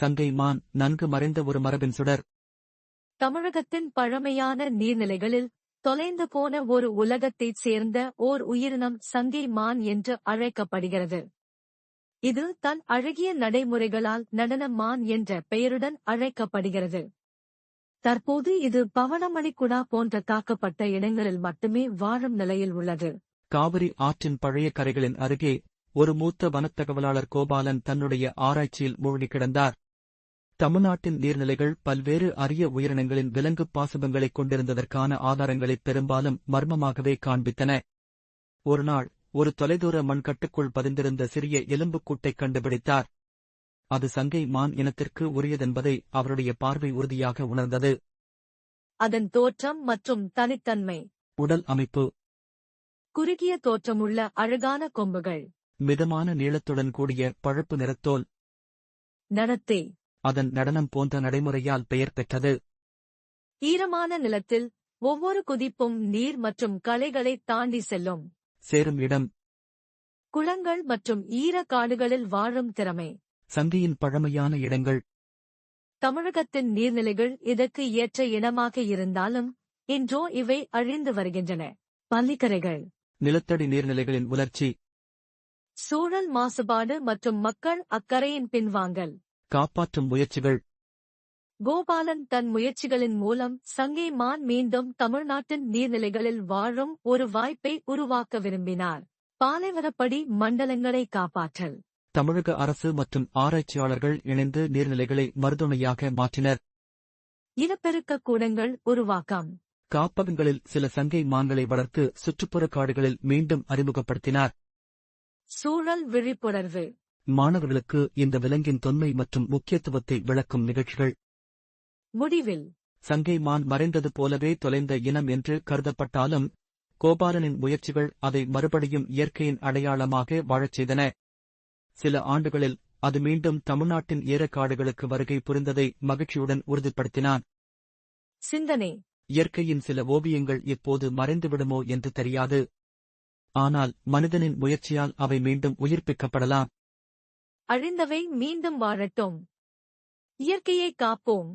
சங்கை மான் நன்கு மறைந்த ஒரு மரபின் சுடர். தமிழகத்தின் பழமையான நீர்நிலைகளில் தொலைந்து போன ஒரு உலகத்தைச் சேர்ந்த ஓர் உயிரினம் சங்கை மான் என்று அழைக்கப்படுகிறது. இது தன் அழகிய நடைமுறைகளால் நடன மான் என்ற பெயருடன் அழைக்கப்படுகிறது. தற்போது இது பவனமணிக்குடா போன்ற தாக்கப்பட்ட இடங்களில் மட்டுமே வாழும் நிலையில் உள்ளது. காவிரி ஆற்றின் பழைய கரைகளின் அருகே ஒரு மூத்த வனத்தகவலாளர் கோபாலன் தன்னுடைய ஆராய்ச்சியில் மூழ்கி கிடந்தார். தமிழ்நாட்டின் நீர்நிலைகள் பல்வேறு அரிய உயிரினங்களின் விலங்கு பாசபங்களைக் கொண்டிருந்ததற்கான ஆதாரங்களை பெரும்பாலும் மர்மமாகவே காண்பித்தன. ஒருநாள் ஒரு தொலைதூர மண்கட்டுக்குள் பதிந்திருந்த சிறிய எலும்புக்கூட்டைக் கண்டுபிடித்தார். அது சங்கை மான் இனத்திற்கு உரியதென்பதை அவருடைய பார்வை உறுதியாக உணர்ந்தது. அதன் தோற்றம் மற்றும் தனித்தன்மை. உடல் அமைப்பு. குறுகிய தோற்றமுள்ள அழகான கொம்புகள். மிதமான நீளத்துடன் கூடிய பழுப்பு நிறத்தோல். நடத்தை. அதன் நடனம் போன்ற நடைமுறையால் பெயர் பெற்றது. ஈரமான நிலத்தில் ஒவ்வொரு குதிப்பும் நீர் மற்றும் களைகளை தாண்டி செல்லும். சேரும் இடம். குளங்கள் மற்றும் ஈர காடுகளில் வாழும் திறமை. சங்கையின் பழமையான இடங்கள். தமிழகத்தின் நீர்நிலைகள் இதற்கு ஏற்ற இனமாக இருந்தாலும் இன்றோ இவை அழிந்து வருகின்றன. பள்ளிக்கரைகள். நிலத்தடி நீர்நிலைகளின் உலர்ச்சி. சூழல் மாசுபாடு மற்றும் மக்கள் அக்கறையின் பின்வாங்கல். காப்பாற்றும் முயற்சிகள். கோபாலன் தன் முயற்சிகளின் மூலம் சங்கை மான் மீண்டும் தமிழ்நாட்டின் நீர்நிலைகளில் வாழும் ஒரு வாய்ப்பை உருவாக்க விரும்பினார். பாலைவனப்படி மண்டலங்களை காப்பாற்றல். தமிழக அரசு மற்றும் ஆராய்ச்சியாளர்கள் இணைந்து நீர்நிலைகளை மருதுணையாக மாற்றினர். இனப்பெருக்க கூடங்கள் உருவாக்கம். காப்பகங்களில் சில சங்கை மான்களை வளர்த்து சுற்றுப்புற காடுகளில் மீண்டும் அறிமுகப்படுத்தினார். சூழல் விழிப்புணர்வு. மாணவர்களுக்கு இந்த விலங்கின் தொன்மை மற்றும் முக்கியத்துவத்தை விளக்கும் நிகழ்ச்சிகள். முடிவில். சங்கை மான் மறைந்தது போலவே தொலைந்த இனம் என்று கருதப்பட்டாலும் கோபாலனின் முயற்சிகள் அதை மறுபடியும் இயற்கையின் அடையாளமாக வாழச் செய்தன. சில ஆண்டுகளில் அது மீண்டும் தமிழ்நாட்டின் ஈரக்காடுகளுக்கு வருகை புரிந்ததை மகிழ்ச்சியுடன் உறுதிப்படுத்தினான். சிந்தனை. இயற்கையின் சில ஓவியங்கள் இப்போது மறைந்துவிடுமோ என்று தெரியாது. ஆனால் மனிதனின் முயற்சியால் அவை மீண்டும் உயிர்ப்பிக்கப்படலாம். அழிந்தவை மீண்டும் வாழட்டும். இயற்கையை காப்போம்.